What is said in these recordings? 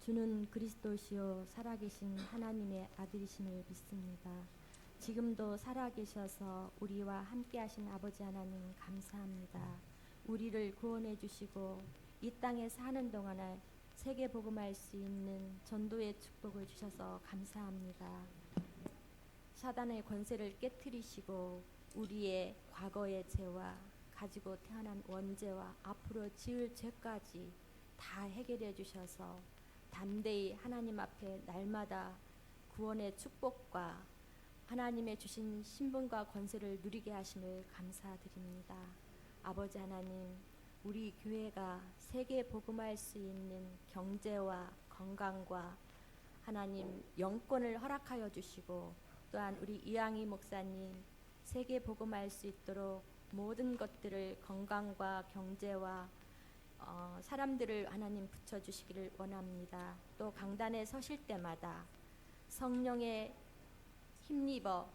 주는 그리스도시요 살아계신 하나님의 아들이심을 믿습니다. 지금도 살아계셔서 우리와 함께하신 아버지 하나님 감사합니다. 우리를 구원해 주시고 이 땅에 사는 동안에 세계 복음할 수 있는 전도의 축복을 주셔서 감사합니다. 사단의 권세를 깨뜨리시고 우리의 과거의 죄와 가지고 태어난 원죄와 앞으로 지을 죄까지 다 해결해 주셔서 담대히 하나님 앞에 날마다 구원의 축복과 하나님의 주신 신분과 권세를 누리게 하심을 감사드립니다. 아버지 하나님, 우리 교회가 세계 복음할 수 있는 경제와 건강과 하나님 영권을 허락하여 주시고 또한 우리 이양희 목사님 세계 복음할 수 있도록 모든 것들을 건강과 경제와 어, 사람들을 하나님 붙여 주시기를 원합니다. 또 강단에 서실 때마다 성령의 힘입어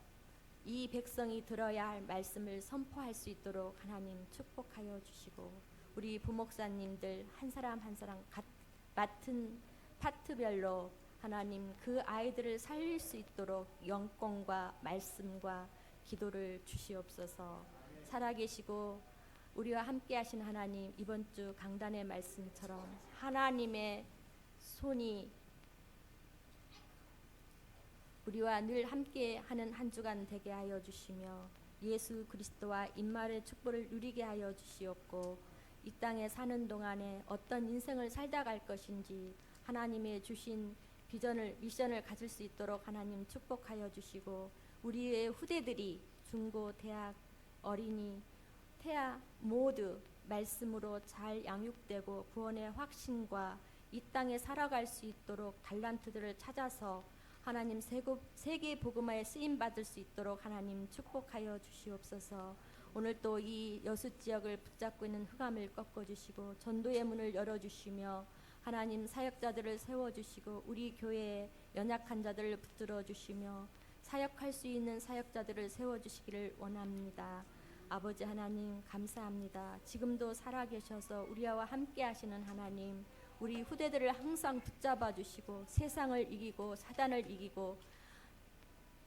이 백성이 들어야 할 말씀을 선포할 수 있도록 하나님 축복하여 주시고 우리 부목사님들 한 사람 한 사람 갓, 맡은 파트별로 하나님 그 아이들을 살릴 수 있도록 영권과 말씀과 기도를 주시옵소서 살아계시고 우리와 함께 하신 하나님 이번 주 강단의 말씀처럼 하나님의 손이 우리와 늘 함께 하는 한 주간 되게 하여 주시며 예수 그리스도와 인말의 축복을 누리게 하여 주시옵고 이 땅에 사는 동안에 어떤 인생을 살다 갈 것인지 하나님의 주신 비전을 미션을 가질 수 있도록 하나님 축복하여 주시고 우리의 후대들이 중고 대학 어린이 태아 모두 말씀으로 잘 양육되고 구원의 확신과 이 땅에 살아갈 수 있도록 달란트들을 찾아서 하나님 세계 복음화에 쓰임 받을 수 있도록 하나님 축복하여 주시옵소서. 오늘 또 이 여수 지역을 붙잡고 있는 흑암을 꺾어 주시고 전도의 문을 열어 주시며 하나님 사역자들을 세워 주시고 우리 교회에 연약한 자들을 붙들어 주시며 사역할 수 있는 사역자들을 세워 주시기를 원합니다. 아버지 하나님 감사합니다. 지금도 살아계셔서 우리와 함께 하시는 하나님 우리 후대들을 항상 붙잡아 주시고 세상을 이기고 사단을 이기고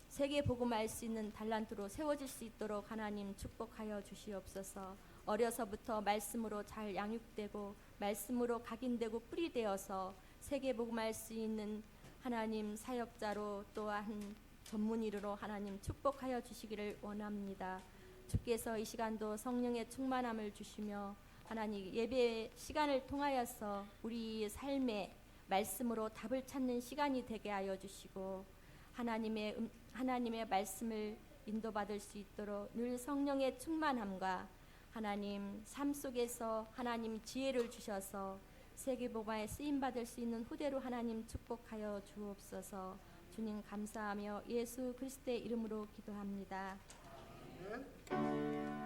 세계 복음할 수 있는 달란트로 세워질 수 있도록 하나님 축복하여 주시옵소서. 어려서부터 말씀으로 잘 양육되고 말씀으로 각인되고 뿌리되어서 세계 복음할 수 있는 하나님 사역자로 또한 전문의로 하나님 축복하여 주시기를 원합니다. 주께서 이 시간도 성령의 충만함을 주시며 하나님 예배 시간을 통하여서 우리 삶의 말씀으로 답을 찾는 시간이 되게 하여 주시고 하나님의 음, 하나님의 말씀을 인도받을 수 있도록 늘 성령의 충만함과 하나님 삶 속에서 하나님 지혜를 주셔서 세계 복음에 쓰임 받을 수 있는 후대로 하나님 축복하여 주옵소서. 주님 감사하며 예수 그리스도의 이름으로 기도합니다. 아멘.